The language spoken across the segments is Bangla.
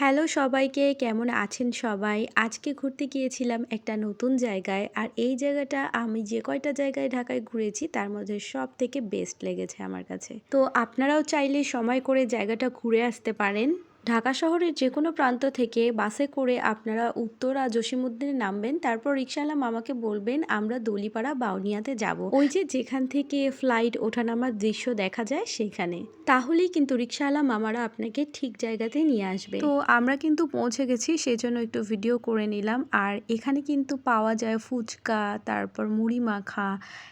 হ্যালো সবাইকে, কেমন আছেন সবাই? আজকে ঘুরতে গিয়েছিলাম একটা নতুন জায়গায় আর এই জায়গাটা আমি যে কয়টা জায়গায় ঢাকায় ঘুরেছি তার মধ্যে সব থেকে বেস্ট লেগেছে আমার কাছে। তো আপনারাও চাইলে সময় করে জায়গাটা ঘুরে আসতে পারেন। ঢাকা শহরের যে কোনো প্রান্ত থেকে বাসে করে আপনারা উত্তরা জসিমুদ্দিনে নামবেন, তারপর রিক্সাওয়ালা মামাকে বলবেন, আমরা দলিপাড়া বাউনিয়াতে যাব। ওই যে যেখান থেকে ফ্লাইট ওঠানামার দৃশ্য দেখা যায় সেখানে। তাহলেই কিন্তু রিক্সাওয়ালা মামারা আপনাকে ঠিক জায়গাতে নিয়ে আসবে। তো আমরা কিন্তু পৌঁছে গেছি সেই জন্য একটু ভিডিও করে নিলাম। আর এখানে কিন্তু পাওয়া যায় ফুচকা, তারপর মুড়ি মাখা,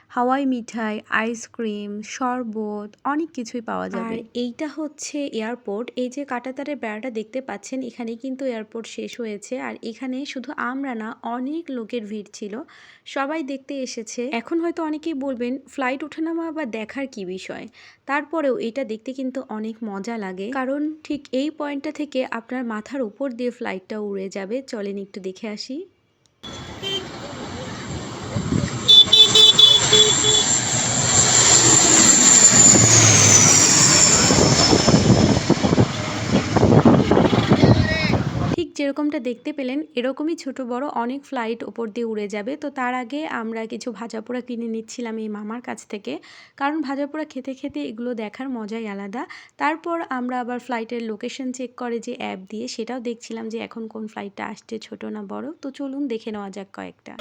হাওয়াই মিঠাই আইসক্রিম শরবত, অনেক কিছুই পাওয়া যায় আর এইটা হচ্ছে এয়ারপোর্ট এই যে কাটাতারের বেড়াটা দেখতে পাচ্ছেন এখানে কিন্তু এয়ারপোর্ট শেষ হয়েছে। আর এখানে শুধু আমরা না, অনেক লোকের ভিড় ছিল। সবাই দেখতে এসেছে। এখন হয়তো অনেকেই বলবেন ফ্লাইট ওঠানামা বা দেখার কি বিষয়? তারপরেও এটা দেখতে কিন্তু অনেক মজা লাগে। কারণ ঠিক এই পয়েন্টটা থেকে আপনার মাথার উপর দিয়ে ফ্লাইটটা উড়ে যাবে। চলেন একটু দেখে আসি। যেরকমটা দেখতে পেলেন, এরকমই ছোট বড় অনেক ফ্লাইট ওপর দিয়ে উড়ে যাবে। তো তার আগে আমরা কিছু ভাজাপোড়া কিনে নিচ্ছিলাম এই মামার কাছ থেকে। কারণ ভাজাপোড়া খেতে খেতে এগুলো দেখার মজাই আলাদা। তারপর আমরা আবার ফ্লাইটের লোকেশন চেক করে যে অ্যাপ দিয়ে, সেটাও দেখছিলাম যে এখন কোন ফ্লাইটটা আসছে, ছোট না বড়। তো চলুন দেখে নেওয়া যাক কয়েকটা।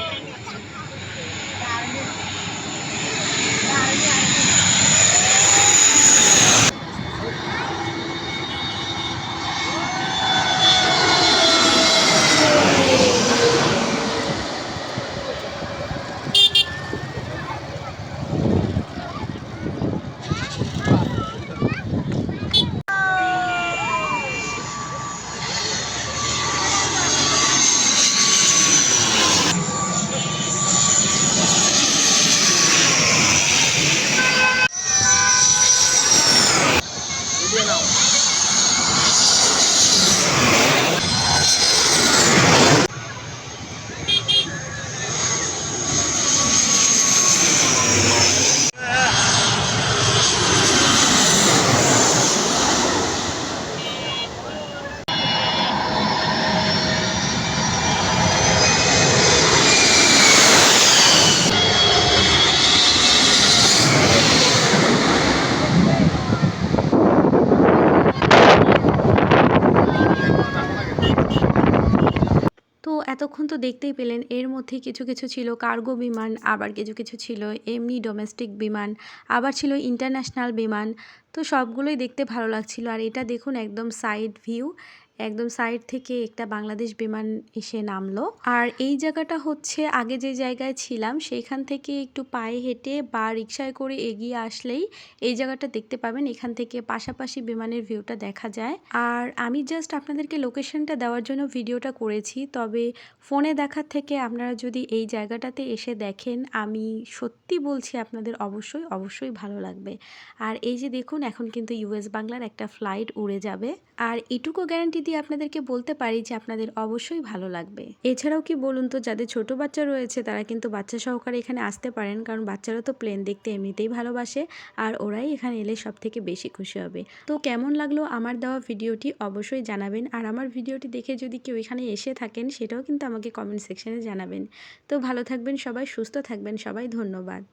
এতক্ষণ তো দেখতেই পেলেন এর মধ্যে কিছু কিছু ছিল কার্গো বিমান, আবার কিছু কিছু ছিল এমনি ডোমেস্টিক বিমান, আবার ছিল ইন্টারন্যাশনাল বিমান। তো সবগুলোই দেখতে ভালো লাগছিল। আর এটা দেখুন একদম সাইড ভিউ একদম সাইড থেকে একটা বাংলাদেশ বিমান এসে নামলো। আর এই জায়গাটা হচ্ছে আগে যে জায়গায় ছিলাম, সেইখান থেকে একটু পায়ে হেঁটে বা রিক্সায় করে এগিয়ে আসলেই এই জায়গাটা দেখতে পাবেন। এখান থেকে পাশাপাশি বিমানের ভিউটা দেখা যায়। আর আমি জাস্ট আপনাদেরকে লোকেশনটা দেওয়ার জন্য ভিডিওটা করেছি, তবে ফোনে দেখার থেকে আপনারা যদি এই জায়গাটাতে এসে দেখেন, আমি সত্যি বলছি আপনাদের অবশ্যই অবশ্যই ভালো লাগবে। আর এই যে দেখুন এখন কিন্তু ইউএস বাংলার একটা ফ্লাইট উড়ে যাবে। আর এটুকু গ্যারান্টি দিয়ে আপনাদেরকে বলতে পারি যে আপনাদের অবশ্যই ভালো লাগবে। এছাড়াও কি বলুন তো, যাদের ছোট বাচ্চা রয়েছে, তারা কিন্তু বাচ্চা সহকারে এখানে আসতে পারেন, কারণ বাচ্চারা তো প্লেন দেখতে এমনিতেই ভালোবাসে, আর ওরাই এখানে এলে সব থেকে বেশি খুশি হবে। তো কেমন লাগল আমার দেওয়া ভিডিওটি অবশ্যই জানাবেন, আর আমার ভিডিওটি দেখে যদি কেউ এখানে এসে থাকেন, সেটাও কিন্তু আমাকে কমেন্ট সেকশনে জানাবেন। তো ভালো থাকবেন সবাই, সুস্থ থাকবেন সবাই, ধন্যবাদ।